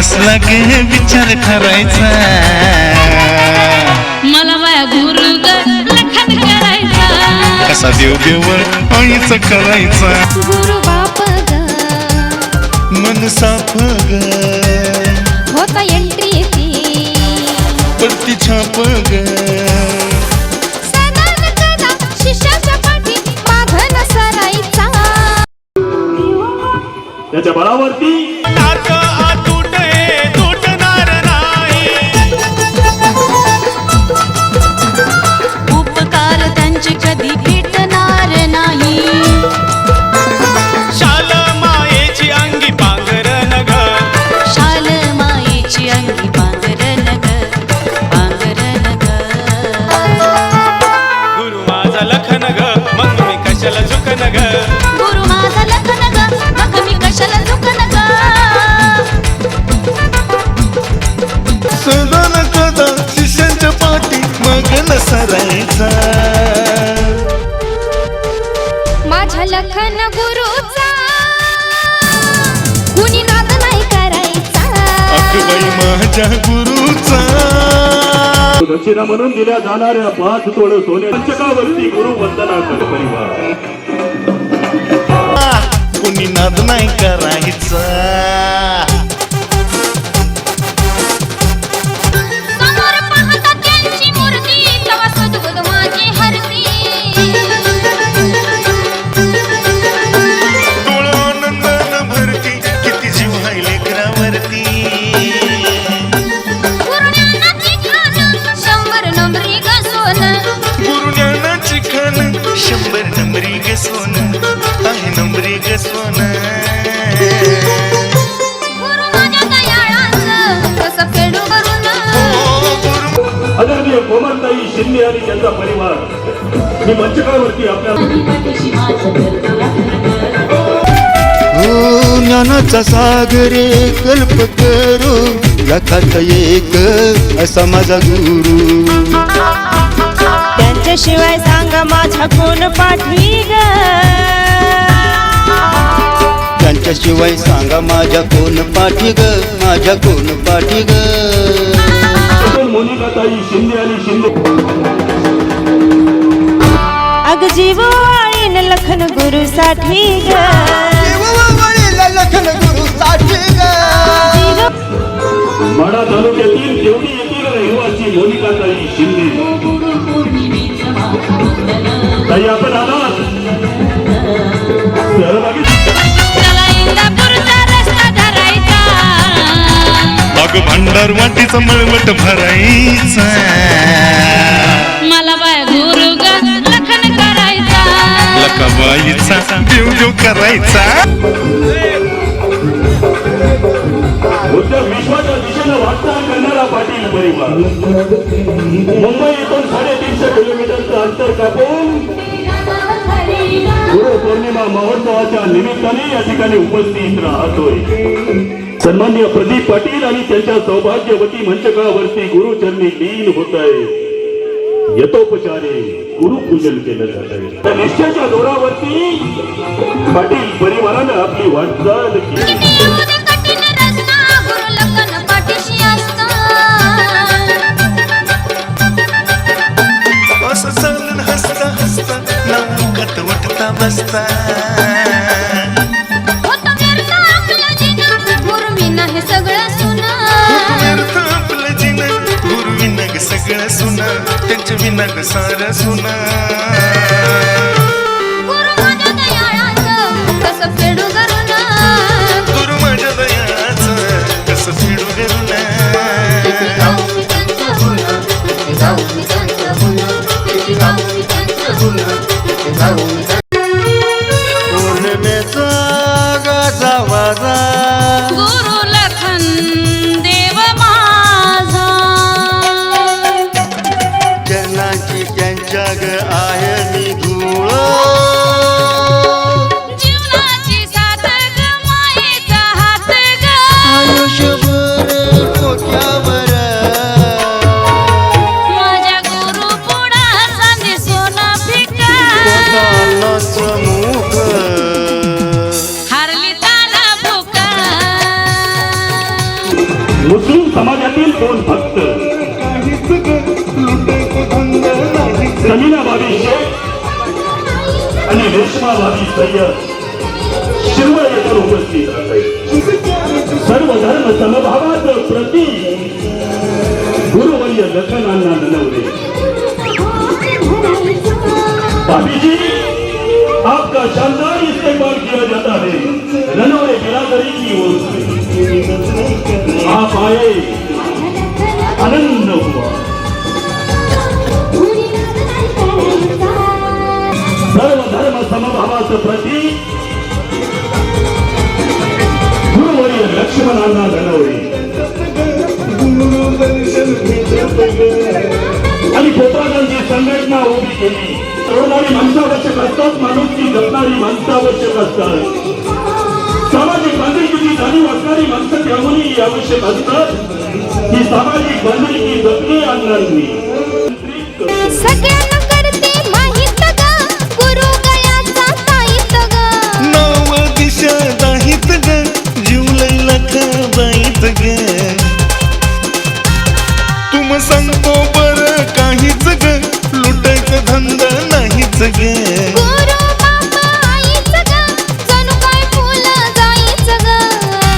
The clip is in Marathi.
कसला गे विचार करायचा. मला माया गुरु ग लखन करायचा. कसा देव देव आईचा करायचा. गुरु बाप ग. मन साफ ग. होता एंट्री ती पत्ती छाप ग. त्याच्या बळावरती माझ्या लखन गुरुचा. कुणी नाद नाही करायचा. अगबाई माझ्या गुरुचा. दक्षिणा म्हणून दिल्या जाणाऱ्या पाच तोड सोने पंचकावरती गुरु वंदना कर परिवार कुणी नाद नाही करायचा. आणि त्यांचा परिवार. मी मंचकावरती आपल्या ज्ञानाचा सागरे कल्प करू. लखात एक असा माझा गुरु. त्यांच्याशिवाय सांगा माझ्या कोण पाठी ग त्यांच्याशिवाय सांगा माझ्या कोण पाठी ग माझ्या कोण पाठी ग शिंदे आणि शिंदे. अग जीव आईन लखन गुरु साठी ग. लखन गुरु साठी ग. जीव माडा तालुक्यातील देवडी येथील रहिवासी मोनिकाताई शिंदे. ताई आपण आलात सहभागी अग भांडार वाटीचा मळवट भरायचा. लकाबाईचा देव देव करायचा. विश्वाच्या वाटचाल करणारा पाटील परिवार मुंबई साडेतीनशे किलोमीटरचं अंतर कापून गुरु पौर्णिमा महोत्सवाच्या निमित्ताने या ठिकाणी उपस्थित राहतोय. सन्मान्य प्रदीप पाटील आणि त्यांच्या सौभाग्यवती मंचकावरती गुरुचरणी लीन होत आहे यथोपचारे गुरुपूजन केलं जात. तर निश्चयाच्या जोरावरती पाटील परिवारानं आपली वाटचाल केली. त्यांच्या विनग सारं सुना. गुरु माझ्या कसं फेडू दयाचं कसं फिरू करुणा पौर्णिमेचा गाजा वाजा कोण भक्त? काहीच ग समीना भाभी शेख आणि रेश्मा भाभी सय्यद शिरवळ येथे उपस्थित सर्व धर्म समभावाचं प्रतीक गुरुवर्य लखनांना ननवले भाभी जी आपका शानदार इस्तेमाल किया जाता है. रनौरे समभावाचं गुरुवर्य लक्ष्मणांना घडवले गुरु आणि गोपाळांची संघटना उभी केली तरुणारी माणसं आवश्यक असतात ती जपणारी माणसं आवश्यक असतात सामाजिक बांधिलकीची जाणीव असणारी माणसं त्यामुळे आवश्यक असतात ही सामाजिक बांधिलकी जपली आणणार सगळ्यांना 生活